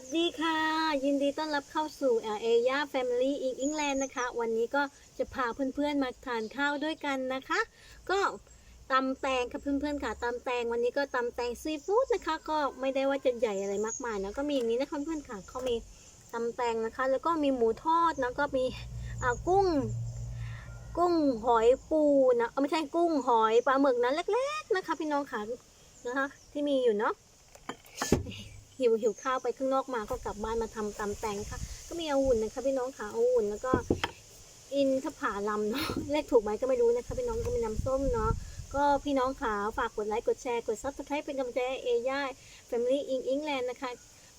สดีค่ะ ยินดีต้อนรับเข้าสู่เอย่าแฟมิลี่อิงอิงแลนด์นะคะ วันนี้ก็จะพาเพื่อนๆมาทานข้าวด้วยกันนะคะ ก็ตำแตงค่ะเพื่อนๆค่ะตำแตงวันนี้ก็ตำแตงซีฟู้ดนะคะ ก็ไม่ได้ว่าจะใหญ่อะไรมากมายนะก็มีอย่างนี้นะคะเพื่อนๆค่ะเขามีตำแตงนะคะ แล้วก็มีหมูทอดนะก็มีอ่ากุ้ง กุ้งหอยปูนะเอ้าไม่ใช่กุ้งหอยปลาหมึกนั้นเล็ก ๆนะคะ พี่น้องค่ะนะคะ ที่มีอยู่เนาะ หิวหิวข้าวไปข้างนอกมาก็กลับบ้านมาทำตำแตงค่ะ ก็มีอาวุ่นนะคะพี่น้องค่ะอาวุ่นแล้วก็อินทผาลัมเนาะเลขถูกไหมก็ไม่รู้นะคะพี่น้องก็มีน้ำส้มเนาะก็พี่น้องขาฝากกดไลค์กดแชร์กดซับสไครป์เป็นกำลังใจเอย่าแฟมิลี่อิงอิงแลนด์นะคะ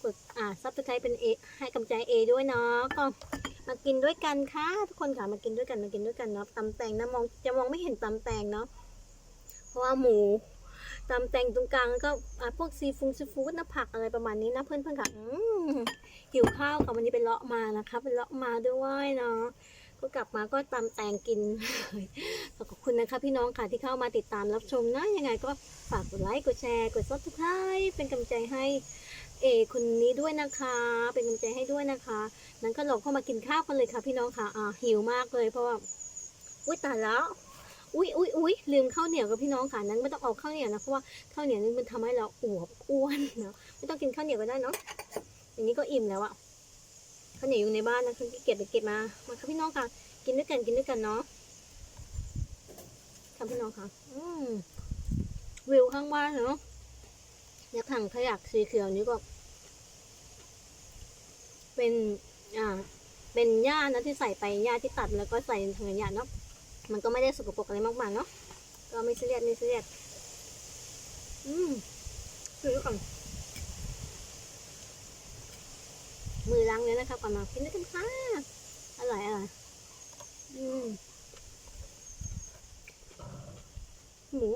กดอ่าซับสไครป์เป็นเอให้กำลังใจเอด้วยเนาะก็มากินด้วยกันค่ะ ทุกคนค่ะมากินด้วยกันมากินด้วยกันเนาะตำแตงนะมองจะมองไม่เห็นตำแตงเนาะเพราะว่าหมู ตำแตงตรงกลางก็อ่าพวกซีฟูงซีฟู้ดนะผักอะไรประมาณนี้นะเพื่อนเพื่อนๆค่ะหิวข้าวค่ะวันนี้เป็นเลาะมานะคะเป็นเลาะมาด้วยเนาะก็กลับมาก็ตำแตงกินขอบคุณนะคะพี่น้องค่ะที่เข้ามาติดตามรับชมนะยังไงก็ฝากกดไลค์กดแชร์กดซับสไครป์เป็นกำลังใจให้เอคนนี้ด้วยนะคะ เป็นกำลังใจให้ด้วยนะคะนั้นก็ลองเข้ามากินข้าวกันเลยค่ะพี่น้องค่ะอ่าหิวมากเลยเพราะว่าอุ้ยตายแล้ว อุ้ยอุ้ยอุ้ยลืมข้าวเหนียวกับพี่น้องค่ะนั้นไม่ต้องเอาข้าวเหนียวนะเพราะว่าข้าวเหนียวนี่มันทำให้เราอวบอ้วนเนาะไม่ต้องกินข้าวเหนียวก็ได้เนาะอย่างนี้ก็อิ่มแล้วอะข้าวเหนียวอยู่ในบ้านนะคือเก็บไปเก็บมามาค่ะพี่น้องค่ะ กินด้วยกันกินด้วยกันเนาะค่ะพี่น้องค่ะอืมวิวข้างบ้านเนาะเนี่ยถังขยะสีเขียวนี้ก็ เป็น อ่า เป็นหญ้านะที่ใส่ไปหญ้าที่ตัดแล้วก็ใส่ถังขยะเนาะ มันก็ไม่ได้สกปรกอะไรมากมายเนาะก็ไม่ซีเรียสไม่ซีเรียสอืมซื้อก่อนมือล้างเลยนะคะก่อนมากินด้วยกันค่ะอร่อยอร่อยอืมหมู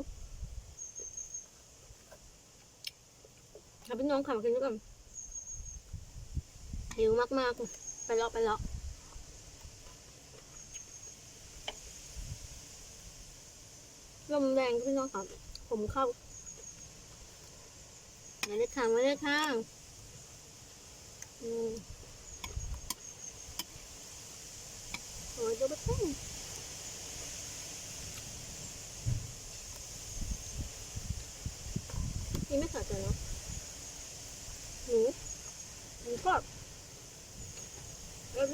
ครับพี่น้องค่ะมากินด้วยกันหิวมากๆ ไปเลาะไปเลาะ ลมแรงพี่น้องค่ะผมเข้ามาเลยค่ะมาเลยค่ะอืมโอ้ยจะไปแป้งนี่ไม่ขาดใจเนาะหนูหนูก็เออเห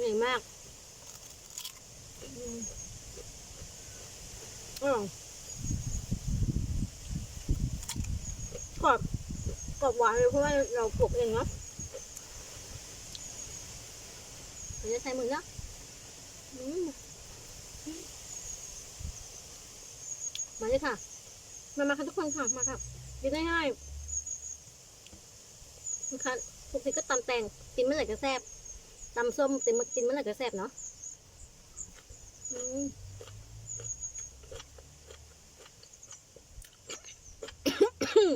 นื่อยมาก อืม อร่อยกรอบกรอบหวานเลยเพราะว่าเราปลูกเองเนาะเดี๋ยวจะใส่มือนะอืมมาเลยค่ะ มามาค่ะทุกคนค่ะ มาค่ะกินง่ายๆนะคะปกติก็ตำแตงกินเมื่อไหร่ก็แซ่บตำส้มกินเมื่อไหร่ก็แซ่บเนาะ อืม อืม ส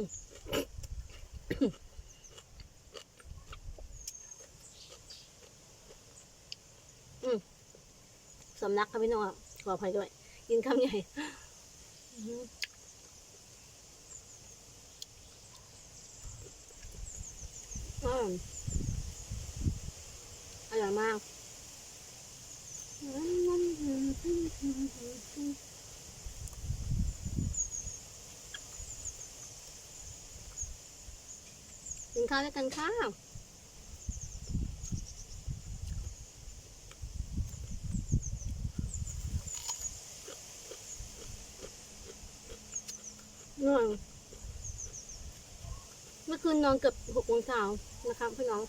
ำลักค่ะพี่น้องขออภัยด้วย กินคำใหญ่อืมอืมอร่อยมาก กิน ข้าวด้วยกันค่ะนอนเมื่อคืนนอนเกือบหกโมงเช้านะครับพี่น้อง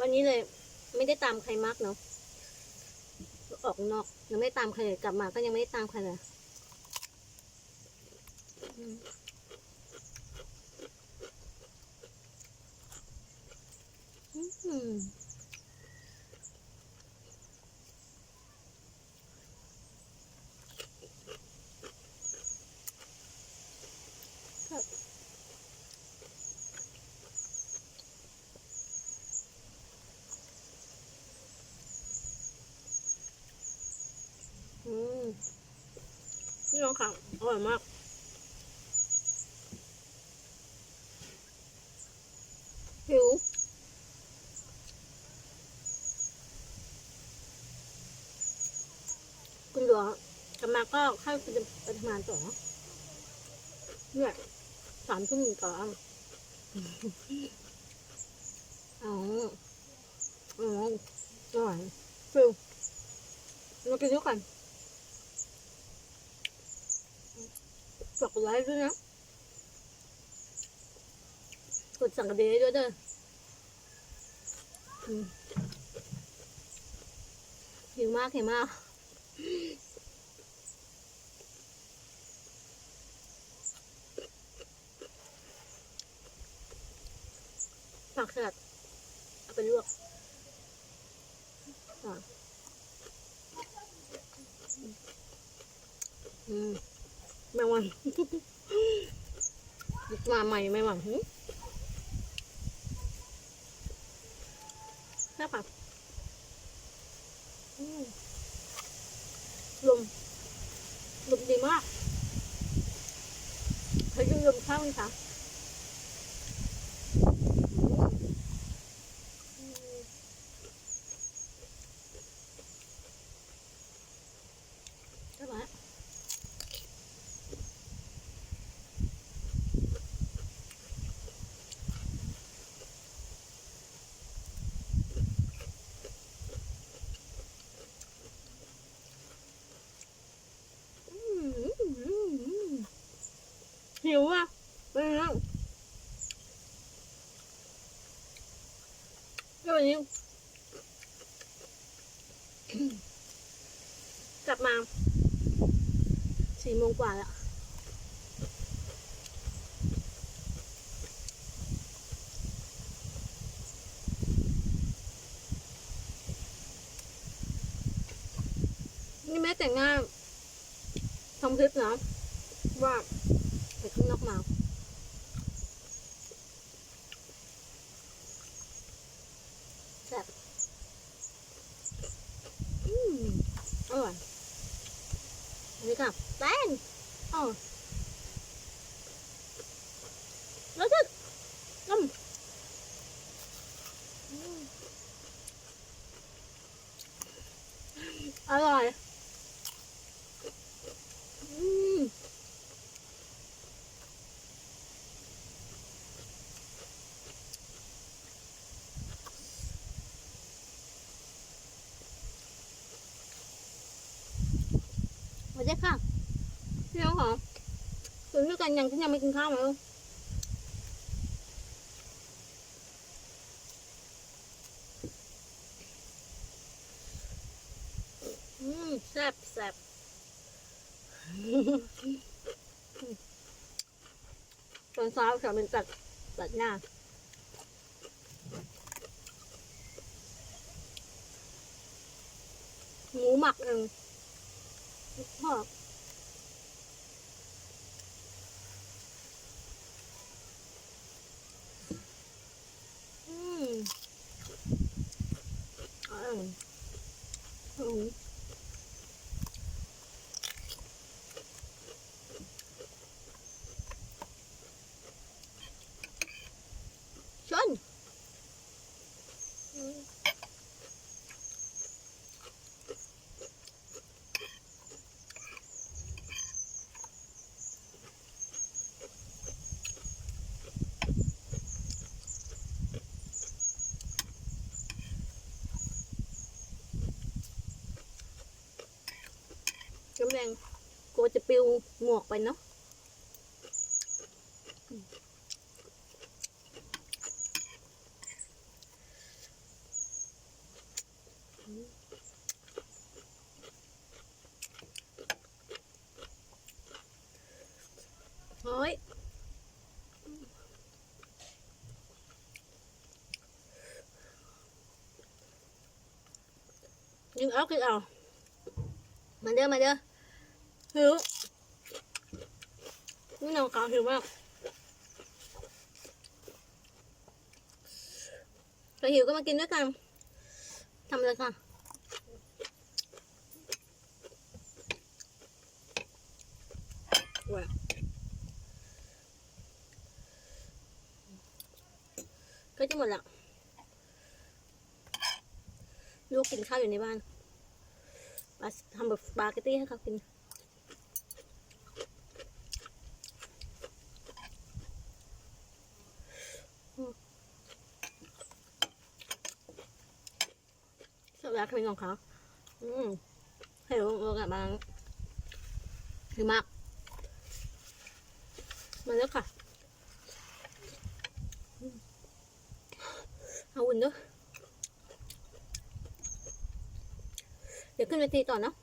วันนี้เลยไม่ได้ตามใครมากเนาะ ออกนอก ยังไม่ตามใครเลยกลับมาก็ยังไม่ได้ตามใครเลยอืมอืมครับ นี่น้องค่ะอ ร่อยมากหิวคุณหลวงกลับมาก็เข้าไปทำงานต่อเนี่ยสามทุ่มต่อนอ๋ออ๋ออร่อยฟิลมากินด้วยกัน ฝากกดไลค์ด้วยนะ กดสั่งกระเดยด้วยเด้ออืมหิวมากหิวมากผักสลัดเอาไปลวกอืม แมงวันมาใหม่แมงวันหึแซ่บปะอืมลมลมดีมากเคยกินลมข้าวไหมคะ Hiểu à? Đây đó. Các bạn yêu. กลับมาสี่โมงกว่าแล้วนี่แม่แต่งหน้าทำคลิปนะว่า ข้างนอกมาแซ่บอืมอร่อยอันนี้ค่ะแป้งอ๋อแล้วจะอืมอืมอร่อยอืมสวัสดีค่ะ พี่น้องค่ะ กันยังฉันยังไม่กินข้าวไหมลูกอืมแซ่บแซ่บตอนเช้าฉันเป็นตัดตัดหน้าหมูหมักเองชอบ Oh. จะปิวหมวกไปเนาะเฮ้ยยิงเอาคือเอา มาเด้อ มาเด้อ ถือนี่เรอกาวถือว่าใครหิวก็มากินด้วยกันทำเลยค่ะว่ะก็จะหมดละลูกกินข้าวอยู่ในบ้านทำแบบสปาเกตตี้ให้เขากิน รักเป็นของเขาอืมให้รู้รู้กันบ้างคือมากมาแล้วค่ะเอาอุ่นด้วยเดี๋ยวขึ้นเวทีต่อเนาะ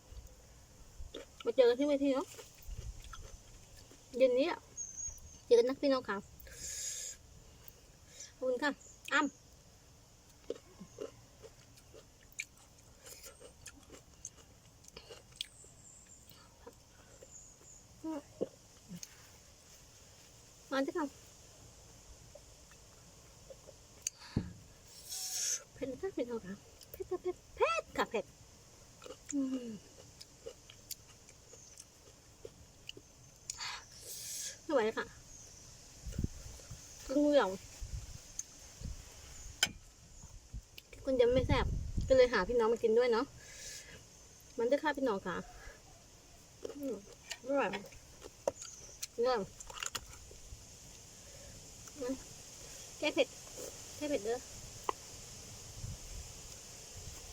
มาเจอกันที่เวทีเนาะเย็นนี้อะเจอกันนะพี่น้องค่ะขอบคุณค่ะอ้ำ มาจะค่ะเผ็ดนะเผ็ดเอาค่ะเผ็ดค่ะเผ็ดเผ็ดค่ะเผ็ดไม่ไหวค่ะกุ้งเหลืองคุณยังไม่แซ่บก็เลยหาพี่น้องมากินด้วยเนาะมันจะค่าพี่น้องค่ะอืมอร่อย อร่อยแก้เผ็ดแก้เผ็ดเด้อ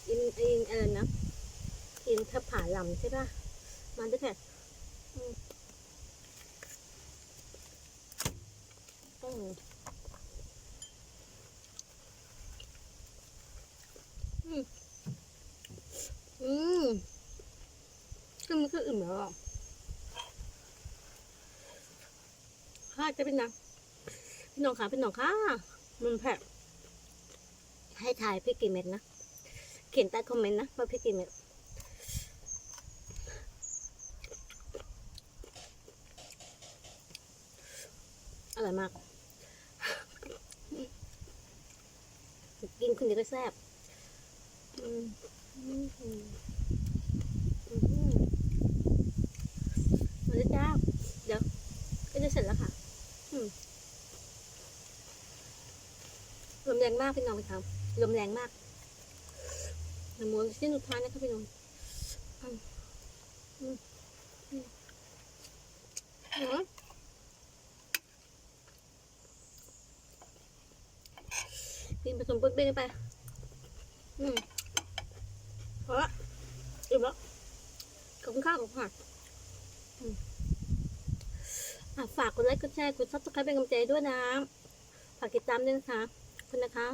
อินอินอะไรนะอินทผาลำใช่ป่ะมันจะเผ็ดอืมอืมอืมอืมก็มันก็อิ่มแล้วอะ ข้าจะเป็นนังพี่น้องค่ะพี่น้องค่ะมันแผลให้ถ่ายพี่กี่เม็ดนะ เขียนใต้คอมเมนต์นะว่าพี่กี่เม็ดอร่อยมาก กินคนเดียวก็แซ่บมอืมอืมอืมมาเลยจ้า เดี๋ยวก็จะเสร็จแล้วค่ะ ลม แรงมากพี่น้องไปทำลมแรงมากน้ำมูสิ้นสุดท้ายนะคะพี่น้องอืมอืมอืมอืมกินผสมปึ๊กเด้งไป อืมพอละอิ่มแล้วขอบคุณข้าวขอบคุณค่ะอืมอะฝากกดไลค์กดแชร์กดซับสไครป์เป็นกำลังใจด้วยนะ ฝากติดตามด้วยนะคะ คุณนะคะ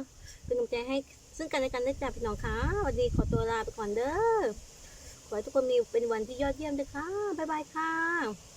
เป็นกำลังใจให้ซึ่งกันและกันได้จากพี่น้องค่ะวันดีขอตัวลาไปก่อนเด้อ ขอให้ทุกคนมีเป็นวันที่ยอดเยี่ยมด้วยค่ะบ๊ายบายค่ะ